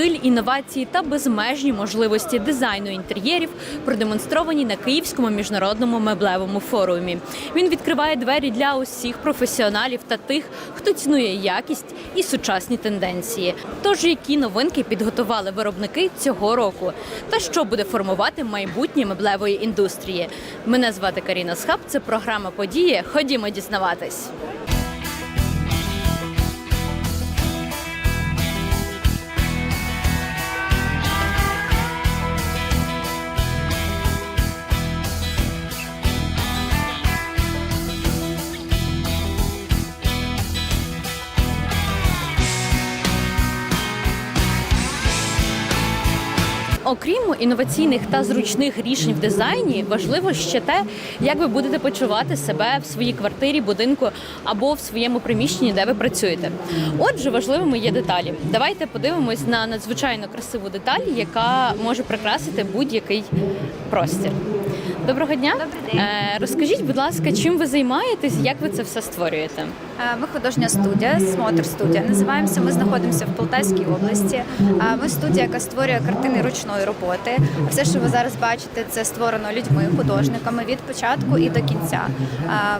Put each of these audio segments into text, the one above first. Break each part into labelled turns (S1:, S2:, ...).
S1: стиль, інновації та безмежні можливості дизайну інтер'єрів продемонстровані на Київському міжнародному меблевому форумі. Він відкриває двері для усіх професіоналів та тих, хто цінує якість і сучасні тенденції. Тож які новинки підготували виробники цього року, та що буде формувати майбутнє меблевої індустрії? Мене звати Каріна Схаб. Це програма події. Ходімо дізнаватись. Окрім інноваційних та зручних рішень в дизайні, важливо ще те, як ви будете почувати себе в своїй квартирі, будинку або в своєму приміщенні, де ви працюєте. Отже, важливими є деталі. Давайте подивимось на надзвичайно красиву деталь, яка може прикрасити будь-який простір. Доброго дня.
S2: Добрий день.
S1: Е, Розкажіть, будь ласка, чим ви займаєтесь, як ви це все створюєте?
S2: Е, Ми художня студія, смотр студія. Називаємося. Ми знаходимося в Полтавській області. Е, Ми студія, яка створює картини ручної роботи. Все, що ви зараз бачите, це створено людьми, художниками від початку і до кінця.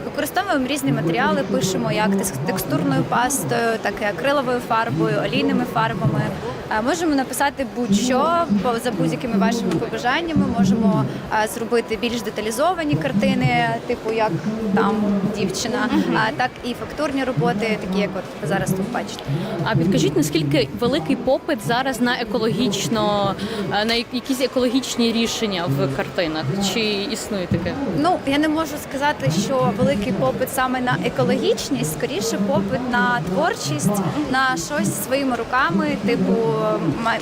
S2: Використовуємо різні матеріали, пишемо як текстурною пастою, так і акриловою фарбою, олійними фарбами. Можемо написати будь-що за будь-якими вашими побажаннями. Можемо зробити більш деталізовані картини, типу як там дівчина, так і фактурні роботи, такі як от ви зараз тут бачите.
S1: А підкажіть, наскільки великий попит зараз на екологічно е, на якісь екологічні рішення в картинах? Чи існує таке?
S2: Ну я не можу сказати, що великий попит саме на екологічність, скоріше попит на творчість, на щось своїми руками, типу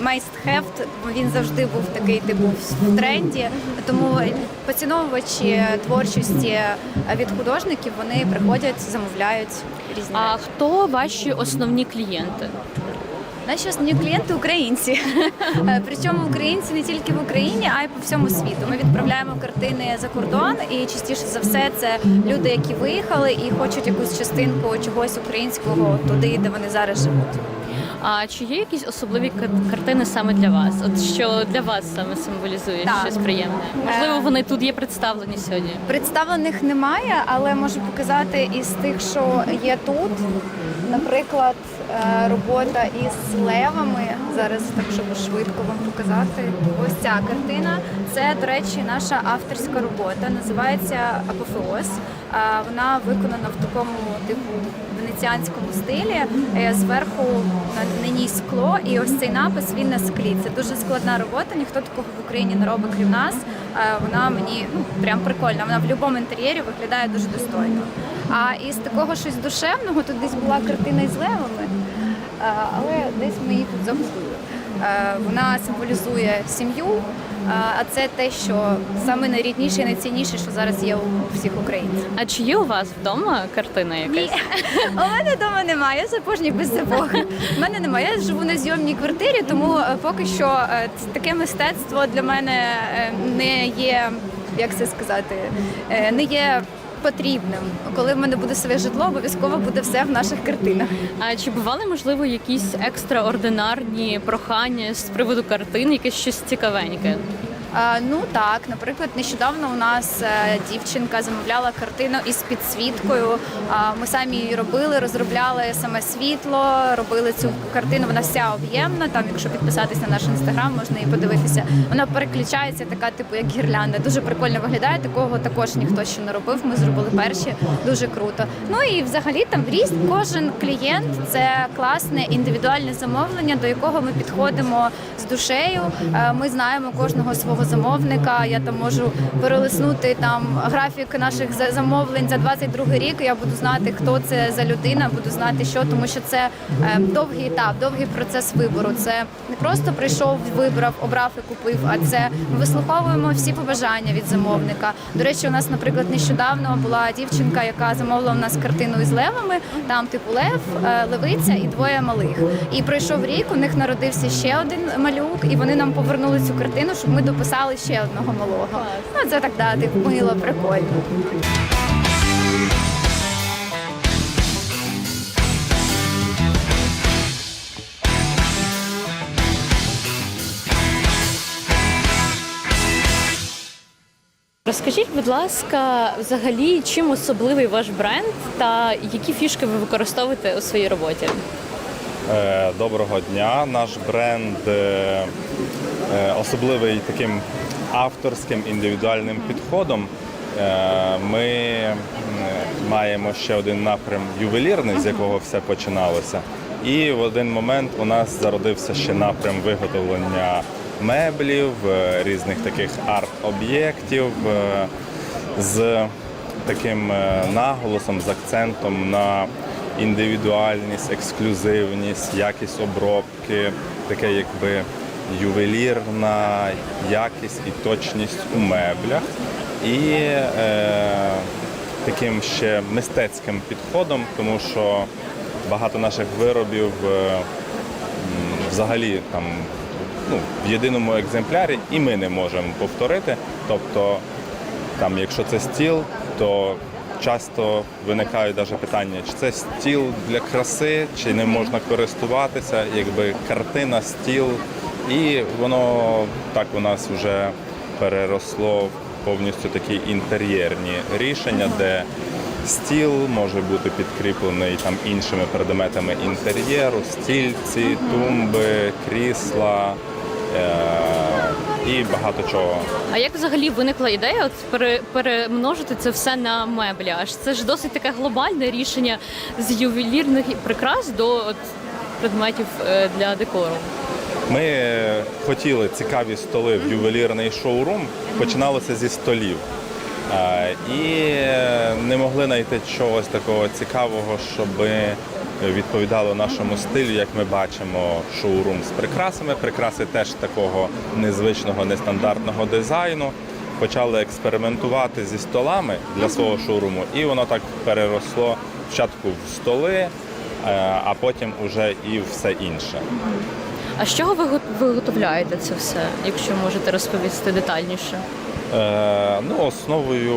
S2: майстхефт. Він завжди був такий, типу, в тренді. Тому поціновувачі творчості від художників вони приходять, замовляють різні.
S1: А хто ваші основні клієнти?
S2: Наші основні клієнти українці. Е, Причому українці не тільки в Україні, а й по всьому світу. Ми відправляємо картини за кордон, і частіше за все це люди, які виїхали і хочуть якусь частинку чогось українського туди, де вони зараз живуть.
S1: А чи є якісь особливі картини саме для вас? От що для вас саме символізує
S2: Так.
S1: щось приємне? Можливо,
S2: Е.
S1: вони тут є представлені сьогодні.
S2: Представлених немає, але можу показати із тих, що є тут. Наприклад, робота із левами. Зараз так, щоб швидко вам показати. Ось ця картина. Це, до речі, наша авторська робота. Називається Апофеоз. Е, Вона виконана в такому типу венеціанському стилі. Е, Зверху на ній скло, і ось цей напис він на склі. Це дуже складна робота. Ніхто такого в Україні не робить, крім нас. Е, Вона мені ну прям прикольна. Вона в будь-якому інтер'єрі виглядає дуже достойно. А із такого щось душевного тут десь була картина із левами, е, але десь ми її тут загубили. Е, Вона символізує сім'ю, е, а це те, що саме найрідніше і найцінніше, що зараз є у всіх українців.
S1: А чи є у вас вдома картина якась?
S2: Ні, у мене вдома немає, я сапожник без сапог. У мене немає. Я живу на зйомній квартирі, тому е, поки що е, таке мистецтво для мене е, не є, як це сказати, е, не є потрібним. Коли в мене буде своє житло, обов'язково буде все в наших картинах.
S1: А чи бували можливо якісь екстраординарні прохання з приводу картин, якесь щось цікавеньке?
S2: А, ну так, наприклад, нещодавно у нас е, дівчинка замовляла картину із підсвіткою. Ми самі її робили, розробляли саме світло, робили цю картину. Вона вся об'ємна. Там, якщо підписатись на наш інстаграм, можна її подивитися. Вона переключається, така типу як гірлянда. Дуже прикольно виглядає. Такого також ніхто ще не робив. Ми зробили перші, дуже круто. Ну і взагалі там ріст. Кожен клієнт це класне індивідуальне замовлення, до якого ми підходимо з душею. Е, Ми знаємо кожного свого замовника. Я там можу перелиснути там графік наших за- замовлень за 22 рік. Я буду знати, хто це за людина, буду знати, що тому, що це е, довгий етап, довгий процес вибору. Це не просто прийшов, вибрав, обрав і купив, а це ми вислуховуємо всі побажання від замовника. До речі, у нас, наприклад, нещодавно була дівчинка, яка замовила у нас картину із левами. Там типу лев, е, левиця і двоє малих. І пройшов рік. У них народився ще один малюк, і вони нам повернули цю картину, щоб ми дописали записали ще одного малого. Ну це так дати типу, мило, прикольно.
S1: Розкажіть, будь ласка, взагалі, чим особливий ваш бренд та які фішки ви використовуєте у своїй роботі?
S3: Е, доброго дня. Наш бренд е, особливий таким авторським індивідуальним підходом. Е, Ми маємо ще один напрям ювелірний, з якого все починалося. І в один момент у нас зародився ще напрям виготовлення меблів, е, різних таких арт-об'єктів е, з таким е, наголосом, з акцентом на індивідуальність, ексклюзивність, якість обробки, таке якби ювелірна якість і точність у меблях. І е, таким ще мистецьким підходом, тому що багато наших виробів е, взагалі там ну, в єдиному екземплярі і ми не можемо повторити. Тобто там, якщо це стіл, то часто виникають навіть питання, чи це стіл для краси, чи не можна користуватися, якби картина, стіл. І воно так у нас вже переросло в повністю такі інтер'єрні рішення, де стіл може бути підкріплений там іншими предметами інтер'єру, стільці, тумби, крісла. Е- і багато чого.
S1: А як взагалі виникла ідея от пере, перемножити це все на меблі? Аж це ж досить таке глобальне рішення з ювелірних прикрас до от, предметів е, для декору.
S3: Ми е, хотіли цікаві столи в ювелірний шоурум. Починалося зі столів. І е, не могли знайти чогось такого цікавого, щоб відповідало нашому стилю, як ми бачимо шоурум з прикрасами. Прикраси теж такого незвичного, нестандартного дизайну. Почали експериментувати зі столами для свого шоуруму, і воно так переросло спочатку в столи, е, а потім уже і все інше.
S1: А з чого ви го- виготовляєте це все, якщо можете розповісти детальніше?
S3: Е, ну, основою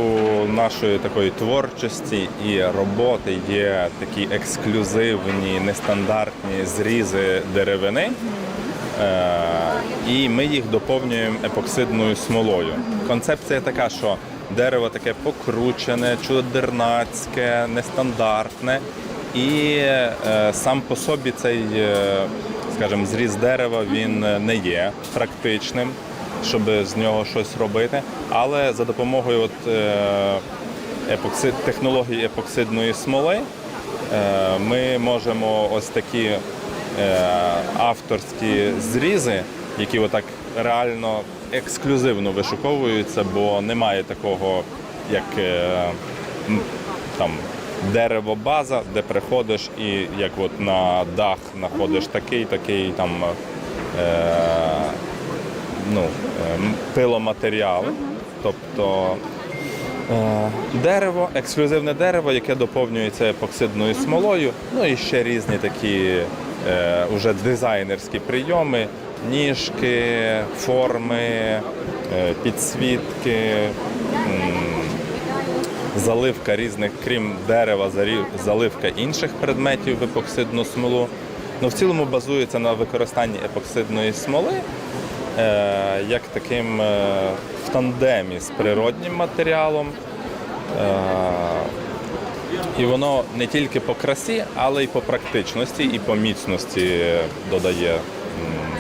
S3: нашої такої творчості і роботи є такі ексклюзивні, нестандартні зрізи деревини. Е, і ми їх доповнюємо епоксидною смолою. Концепція така, що дерево таке покручене, чудернацьке, нестандартне. І е, сам по собі цей, е, скажімо, зріз дерева він не є практичним, щоб з нього щось робити. Але за допомогою от, е, епоксид, технології епоксидної смоли е, ми можемо ось такі е, авторські зрізи, які отак реально ексклюзивно вишуковуються, бо немає такого, як е, там дерево-база, де приходиш і як от на дах знаходиш такий, такий там е, ну, е, пиломатеріал. Тобто Е, Дерево, ексклюзивне дерево, яке доповнюється епоксидною смолою, ну і ще різні такі е, уже дизайнерські прийоми, ніжки, форми, е, підсвітки, м, заливка різних, крім дерева, заливка інших предметів в епоксидну смолу. Ну, в цілому базується на використанні епоксидної смоли е, як таким е, в тандемі з природнім матеріалом. Е, і воно не тільки по красі, але й по практичності і по міцності додає.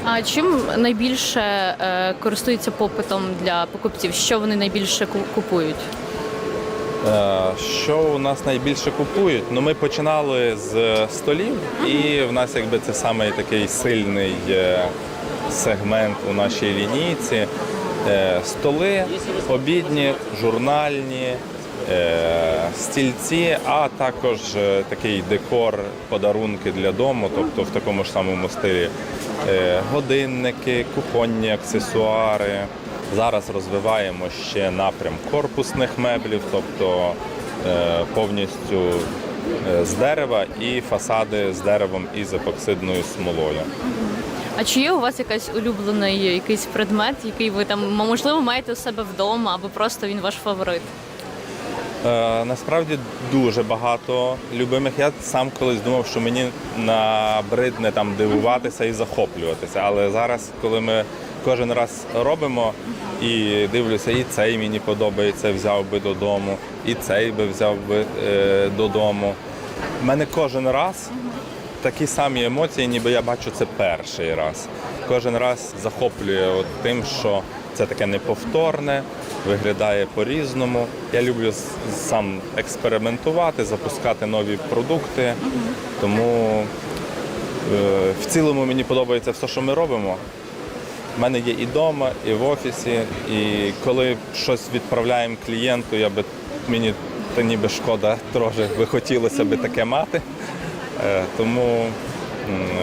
S1: А чим найбільше е, користується попитом для покупців? Що вони найбільше ку- купують?
S3: Е, Що у нас найбільше купують? Ну, ми починали з столів, і в нас якби це саме такий сильний е, сегмент у нашій лінійці. Е, Столи, обідні, журнальні, е, стільці, а також е, такий декор, подарунки для дому, тобто в такому ж самому стилі. Е, Годинники, кухонні аксесуари. Зараз розвиваємо ще напрям корпусних меблів, тобто е, повністю е, з дерева і фасади з деревом і з епоксидною смолою.
S1: А чи є у вас якась улюблений якийсь предмет, який ви там можливо маєте у себе вдома, або просто він ваш фаворит?
S3: Е, насправді дуже багато любимих. Я сам колись думав, що мені набридне там дивуватися і захоплюватися. Але зараз, коли ми кожен раз робимо, і дивлюся, і цей мені подобається, взяв би додому, і цей би взяв би е, додому. У мене кожен раз такі самі емоції, ніби я бачу це перший раз. Кожен раз захоплює от тим, що це таке неповторне, виглядає по-різному. Я люблю сам експериментувати, запускати нові продукти. Тому е, в цілому мені подобається все, що ми робимо. У мене є і вдома, і в офісі. І коли щось відправляємо клієнту, я би мені та ніби шкода трохи би хотілося би таке мати. Е, Тому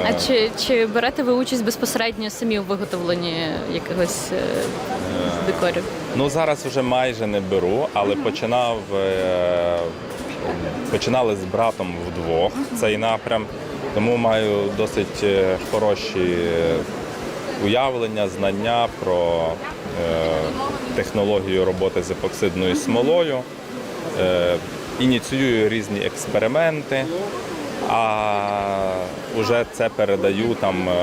S1: А чи, чи берете ви участь безпосередньо самі у виготовленні якихось е, декорів?
S3: ну зараз вже майже не беру, але починав е, починали з братом вдвох цей напрям, тому маю досить хороші уявлення, знання про е, технологію роботи з епоксидною смолою. Е, ініціюю різні експерименти, а вже це передаю там е,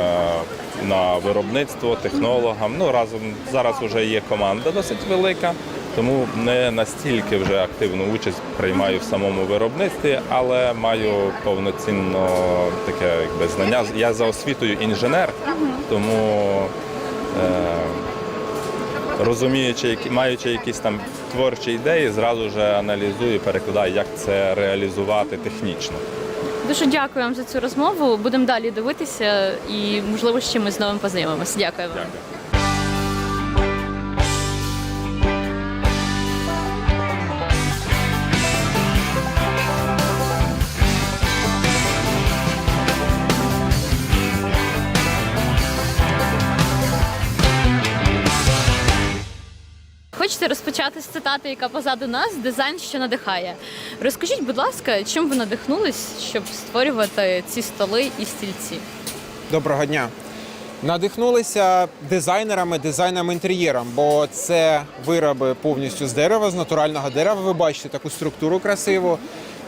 S3: на виробництво технологам. Ну разом зараз вже є команда досить велика, тому не настільки вже активну участь приймаю в самому виробництві, але маю повноцінно таке якби знання. Я за освітою інженер, тому. Е, розуміючи, маючи якісь там творчі ідеї, зразу ж аналізую, перекладаю, як це реалізувати технічно.
S1: Дуже дякую вам за цю розмову. Будемо далі дивитися і, можливо, ще ми з новим познайомимося. Дякую вам.
S3: Дякую.
S1: Хочете розпочати з цитати, яка позаду нас дизайн, що надихає. Розкажіть, будь ласка, чим ви надихнулись, щоб створювати ці столи і стільці?
S4: Доброго дня. Надихнулися дизайнерами, дизайном інтер'єром, бо це вироби повністю з дерева, з натурального дерева. Ви бачите таку структуру красиву.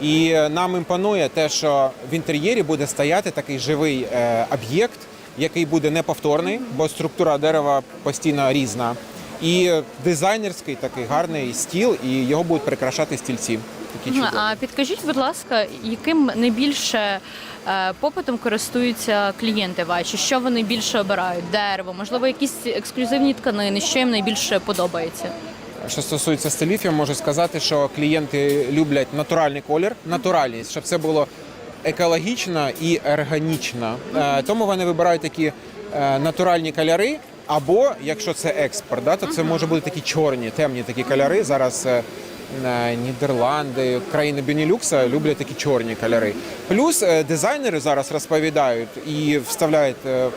S4: І нам імпонує те, що в інтер'єрі буде стояти такий живий е, об'єкт, який буде неповторний, бо структура дерева постійно різна. І дизайнерський такий гарний стіл, і його будуть прикрашати стільці. Такі чудові.
S1: А підкажіть, будь ласка, яким найбільше е, попитом користуються клієнти ваші? Що вони більше обирають? Дерево, можливо, якісь ексклюзивні тканини, що їм найбільше подобається?
S4: Що стосується стилів, я можу сказати, що клієнти люблять натуральний колір, натуральність, щоб це було екологічно і органічно. Е, Тому вони вибирають такі е, натуральні кольори. Або якщо це експорт, да, то це може бути такі чорні, темні такі кольори. Зараз е, е, Нідерланди, країни Бенілюкса люблять такі чорні кольори. Плюс е, дизайнери зараз розповідають і вставляють е,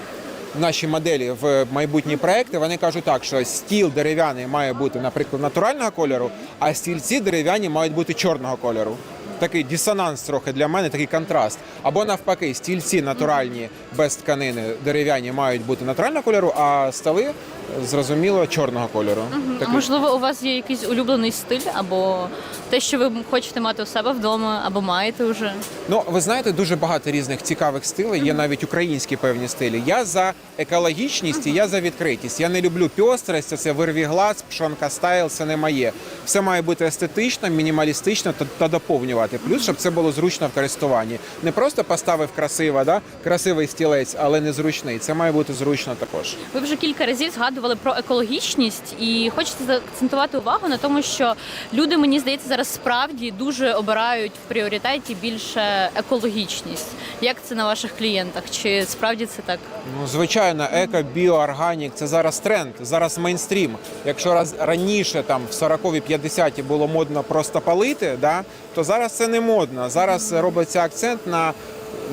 S4: наші моделі в майбутні проекти, вони кажуть так, що стіл дерев'яний має бути, наприклад, натурального кольору, а стільці дерев'яні мають бути чорного кольору. Такий дисонанс трохи для мене, такий контраст. Або навпаки, стільці натуральні без тканини дерев'яні мають бути натурального кольору, а столи зрозуміло чорного кольору.
S1: А
S4: Такий-
S1: можливо, у вас є якийсь улюблений стиль, або те, що ви хочете мати у себе вдома, або маєте вже?
S4: Ну, ви знаєте, дуже багато різних цікавих стилей. Є навіть українські певні стилі. Я за екологічність, і я за відкритість. Я не люблю пьострість, це вирві глаз, пшонка стайл, це не моє. Все має бути естетично, мінімалістично та, та доповнювати. Плюс, щоб це було зручно в користуванні. Не просто поставив красиво, да? красивий стілець, але не зручний. Це має бути зручно також.
S1: Ви вже кілька разів згадували про екологічність, і хочете заакцентувати увагу на тому, що люди, мені здається, зараз справді дуже обирають в пріоритеті більше екологічність. Як це на ваших клієнтах? Чи справді це так?
S4: Ну, звичайно, еко, біо, це зараз тренд, зараз мейнстрім. Якщо раз раніше там в 40-ві, 50-ті було модно просто палити, да, то зараз це не модно. Зараз робиться акцент на,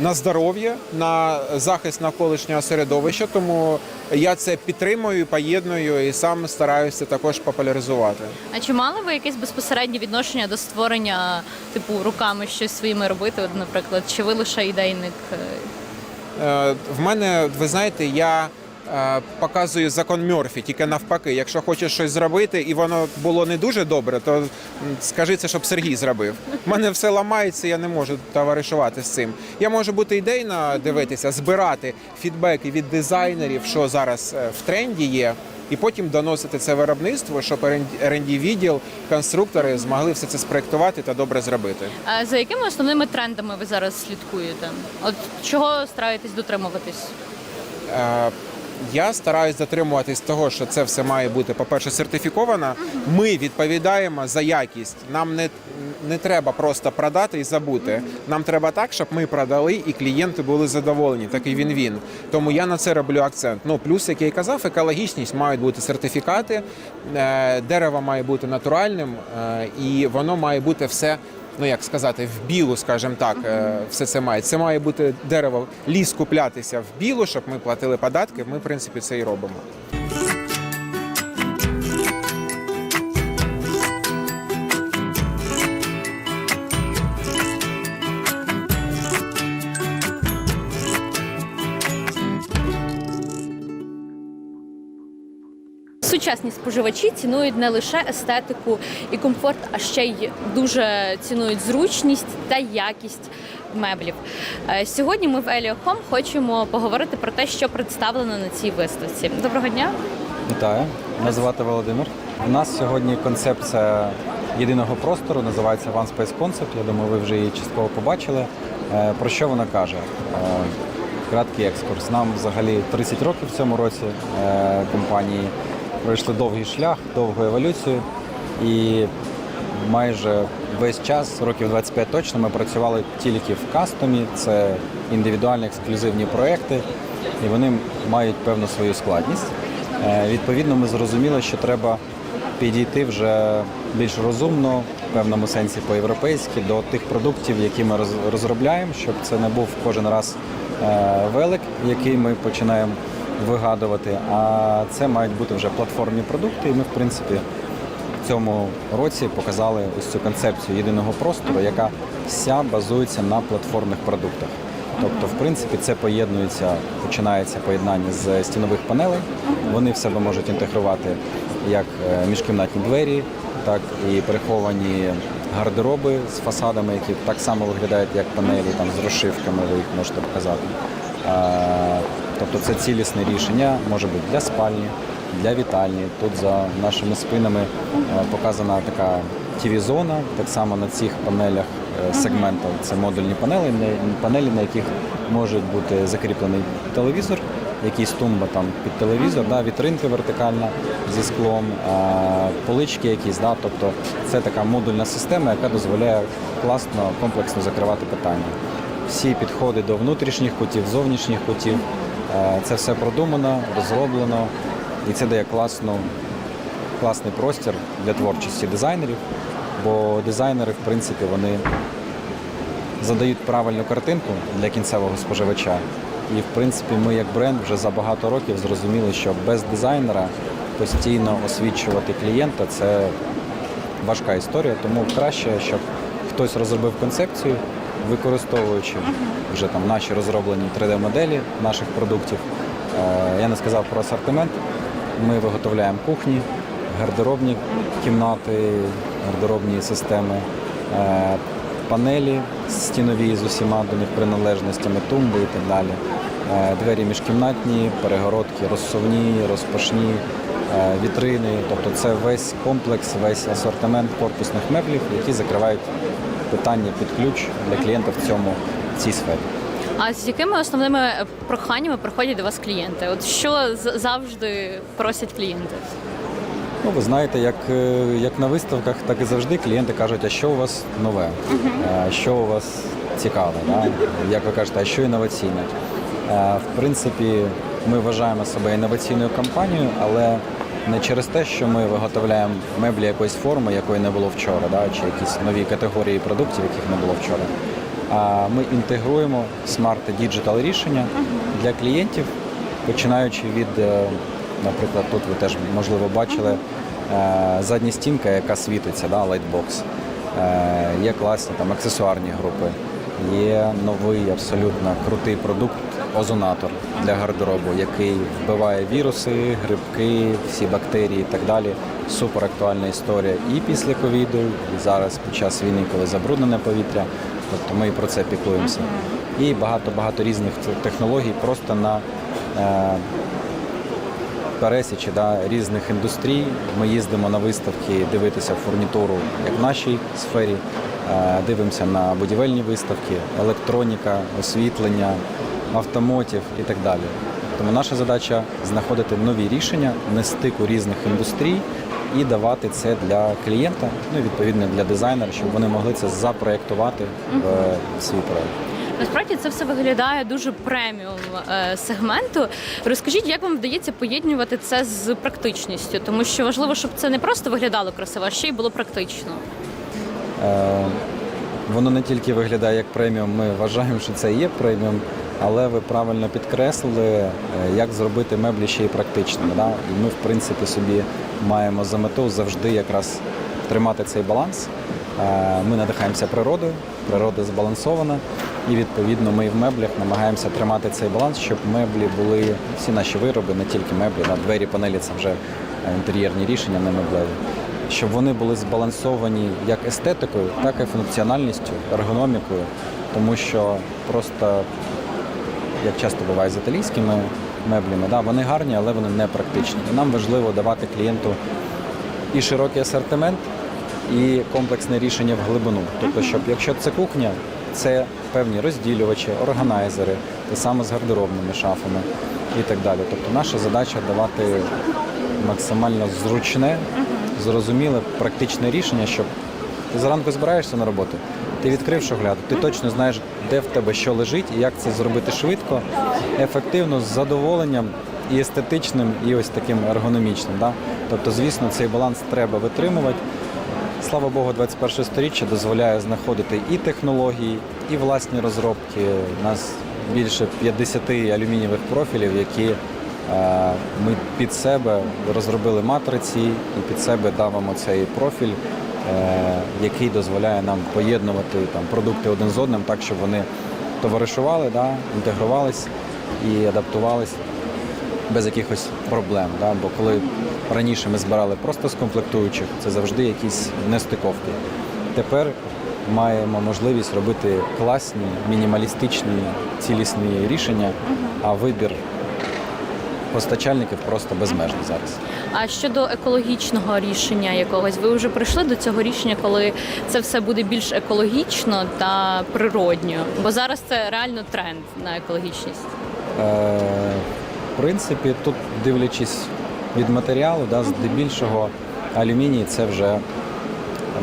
S4: на здоров'я, на захист навколишнього середовища. Тому я це підтримую, поєдную і сам стараюся також популяризувати.
S1: А чи мали ви якесь безпосереднє відношення до створення, типу, руками щось своїми робити? От, наприклад, чи ви лише ідейник? е,
S4: Е, В мене, ви знаєте, я е, показую закон Мьорфі, тільки навпаки. Якщо хочеш щось зробити і воно було не дуже добре, то скажи це, щоб Сергій зробив. У мене все ламається, я не можу товаришувати з цим. Я можу бути ідейно дивитися, збирати фідбеки від дизайнерів, що зараз е, в тренді є. І потім доносити це виробництво, щоб rd відділ, конструктори змогли все це спроектувати та добре зробити.
S1: А за якими основними трендами ви зараз слідкуєте? От чого стараєтесь дотримуватись?
S4: Я стараюсь дотримуватись того, що це все має бути, по-перше, сертифіковано. Ми відповідаємо за якість. Нам не, не треба просто продати і забути. Нам треба так, щоб ми продали і клієнти були задоволені. Такий він-він. Тому я на це роблю акцент. Ну, плюс, як я і казав, екологічність мають бути сертифікати, е, дерево має бути натуральним, е, і воно має бути все ну як сказати, в білу, скажімо так, е, все це має. Це має бути дерево, ліс куплятися в білу, щоб ми платили податки. Ми, в принципі, це і робимо.
S1: Сучасні споживачі цінують не лише естетику і комфорт, а ще й дуже цінують зручність та якість меблів. Е, Сьогодні ми в Еліо Хом хочемо поговорити про те, що представлено на цій виставці. Доброго дня!
S5: Вітаю, мене звати Володимир. У нас сьогодні концепція єдиного простору, називається One Space Concept. Я думаю, ви вже її частково побачили. Е, Про що вона каже? Е, Краткий екскурс. Нам взагалі 30 років в цьому році компанії пройшли довгий шлях, довгу еволюцію. І майже весь час, років 25 точно, ми працювали тільки в кастомі. Це індивідуальні ексклюзивні проекти, і вони мають певну свою складність. Е, Відповідно, ми зрозуміли, що треба підійти вже більш розумно, в певному сенсі по-європейськи, до тих продуктів, які ми роз- розробляємо, щоб це не був кожен раз е, велик, який ми починаємо вигадувати. А це мають бути вже платформні продукти, і ми, в принципі, в цьому році показали ось цю концепцію єдиного простору, яка вся базується на платформних продуктах. Тобто, в принципі, це поєднується, починається поєднання з стінових панелей. Вони в себе можуть інтегрувати як е, міжкімнатні двері, так і приховані гардероби з фасадами, які так само виглядають як панелі там з розшивками, ви їх можете показати. Тобто це цілісне рішення може бути для спальні, для вітальні. Тут за нашими спинами е, показана така TV-зона, так само на цих панелях е, сегментів. Це модульні панелі, на- панелі, на яких може бути закріплений телевізор, якийсь тумба там під телевізор, да, вітринка вертикальна зі склом, полички якісь. Да, тобто це така модульна система, яка дозволяє класно, комплексно закривати питання. Всі підходи до внутрішніх кутів, зовнішніх кутів. Це все продумано, розроблено, і це дає класну, класний простір для творчості дизайнерів, бо дизайнери, в принципі, вони задають правильну картинку для кінцевого споживача. І, в принципі, ми як бренд вже за багато років зрозуміли, що без дизайнера постійно освічувати клієнта це важка історія, тому краще, щоб хтось розробив концепцію, використовуючи вже там наші розроблені 3D-моделі наших продуктів. Е, Я не сказав про асортимент. Ми виготовляємо кухні, гардеробні кімнати, гардеробні системи, е, панелі стінові з усіма до них приналежностями, тумби і так далі. Е, Двері міжкімнатні, перегородки розсувні, розпашні, вітрини. Тобто це весь комплекс, весь асортимент корпусних меблів, які закривають питання під ключ для клієнта в цьому в цій сфері.
S1: А з якими основними проханнями приходять до вас клієнти? От що завжди просять клієнти?
S5: Ну, ви знаєте, як, е, як на виставках, так і завжди клієнти кажуть, а що у вас нове, а що у вас цікаве, да? як ви кажете, а що інноваційне. Е, В принципі, ми вважаємо себе інноваційною компанією, але не через те, що ми виготовляємо меблі якоїсь форми, якої не було вчора, да? чи якісь нові категорії продуктів, яких не було вчора. А ми інтегруємо смарт діджитал рішення для клієнтів, починаючи від, е, наприклад, тут ви теж можливо бачили е, задня стінка, яка світиться, да, лайтбокс. Е, Є класні там аксесуарні групи, є новий абсолютно крутий продукт озонатор для гардеробу, який вбиває віруси, грибки, всі бактерії і так далі. Супер актуальна історія і після ковіду, і зараз під час війни, коли забруднене повітря. Тобто ми і про це піклуємося. І багато багато різних технологій просто на е, пересічі да, різних індустрій. Ми їздимо на виставки дивитися фурнітуру, як в нашій сфері, е, дивимося на будівельні виставки, електроніка, освітлення, автомотів і так далі. Тому наша задача знаходити нові рішення, не стику різних індустрій і давати це для клієнта, ну і відповідно для дизайнера, щоб вони могли це запроєктувати в свій проект.
S1: Насправді це все виглядає дуже преміум е, сегменту. Розкажіть, як вам вдається поєднувати це з практичністю, тому що важливо, щоб це не просто виглядало красиво, а ще й було практично.
S5: Е, Воно не тільки виглядає як преміум, ми вважаємо, що це і є преміум, але ви правильно підкреслили, е, як зробити меблі ще й практичними. Да? І ми, в принципі, собі маємо за мету завжди якраз тримати цей баланс. Е, Ми надихаємося природою, природа збалансована, і відповідно ми в меблях намагаємося тримати цей баланс, щоб меблі були всі наші вироби, не тільки меблі, да? двері, панелі це вже е, інтер'єрні рішення, не меблеві щоб вони були збалансовані як естетикою, так і функціональністю, ергономікою, тому що просто, як часто буває з італійськими меблями, да, вони гарні, але вони не практичні. І нам важливо давати клієнту і широкий асортимент, і комплексне рішення в глибину. Тобто, щоб якщо це кухня, це певні розділювачі, органайзери, те саме з гардеробними шафами і так далі. Тобто наша задача давати максимально зручне, зрозуміле, практичне рішення, щоб ти зранку збираєшся на роботу, ти відкрив шогляду, ти точно знаєш, де в тебе що лежить і як це зробити швидко, ефективно, з задоволенням і естетичним, і ось таким ергономічним. Да? Тобто, звісно, цей баланс треба витримувати. Слава Богу, 21 сторіччя дозволяє знаходити і технології, і власні розробки. У нас більше 50 алюмінієвих профілів, які е, ми під себе розробили матриці і під себе давимо цей профіль, який дозволяє нам поєднувати там, продукти один з одним так, щоб вони товаришували, да, інтегрувались і адаптувались без якихось проблем. Да? Бо коли раніше ми збирали просто з комплектуючих, це завжди якісь нестиковки. Тепер маємо можливість робити класні, мінімалістичні, цілісні рішення, а вибір постачальників просто безмежний зараз.
S1: А щодо екологічного рішення якогось, ви вже прийшли до цього рішення, коли це все буде більш екологічно та природньо? Бо зараз це реально тренд на екологічність.
S5: Е, В принципі, тут дивлячись від матеріалу, да, здебільшого алюміній це вже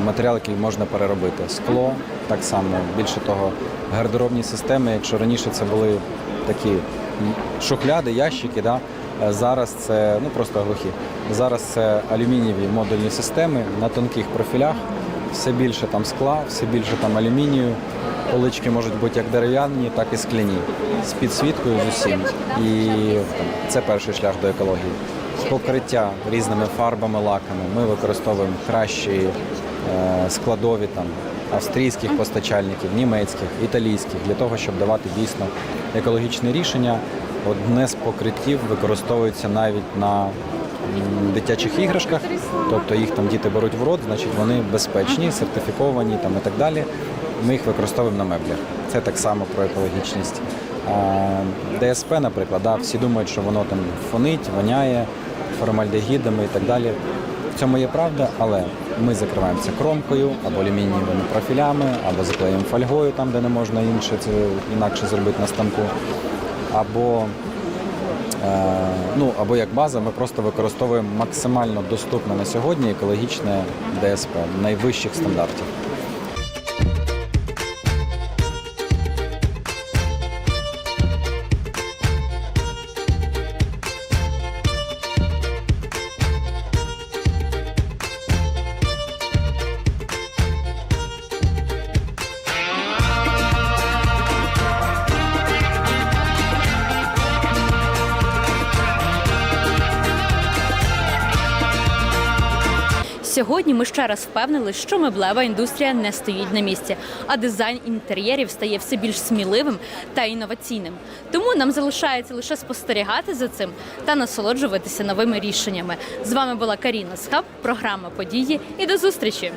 S5: матеріал, який можна переробити. Скло так само. Більше того, гардеробні системи, якщо раніше це були такі шухляди, ящики, да, зараз це ну просто глухі. Зараз це алюмінієві модульні системи на тонких профілях. Все більше там скла, все більше там алюмінію. Полички можуть бути як дерев'яні, так і скляні. З підсвіткою з усім. І там, це перший шлях до екології. Покриття різними фарбами, лаками. Ми використовуємо кращі е, складові там австрійських постачальників, німецьких, італійських, для того, щоб давати дійсно екологічне рішення. Одне з покриттів використовується навіть на дитячих іграшках, тобто їх там діти беруть в рот, значить вони безпечні, сертифіковані там і так далі. Ми їх використовуємо на меблях. Це так само про екологічність. ДСП, наприклад, да, всі думають, що воно там фонить, воняє формальдегідами і так далі. В цьому є правда, але ми закриваємося кромкою або алюмінієвими профілями, або заклеїмо фольгою там, де не можна інше це інакше зробити на станку. Або Е, Ну або як база, ми просто використовуємо максимально доступне на сьогодні екологічне ДСП найвищих стандартів.
S1: Сьогодні ми ще раз впевнили, що меблева індустрія не стоїть на місці, а дизайн інтер'єрів стає все більш сміливим та інноваційним. Тому нам залишається лише спостерігати за цим та насолоджуватися новими рішеннями. З вами була Каріна Схаб, програма події і до зустрічі.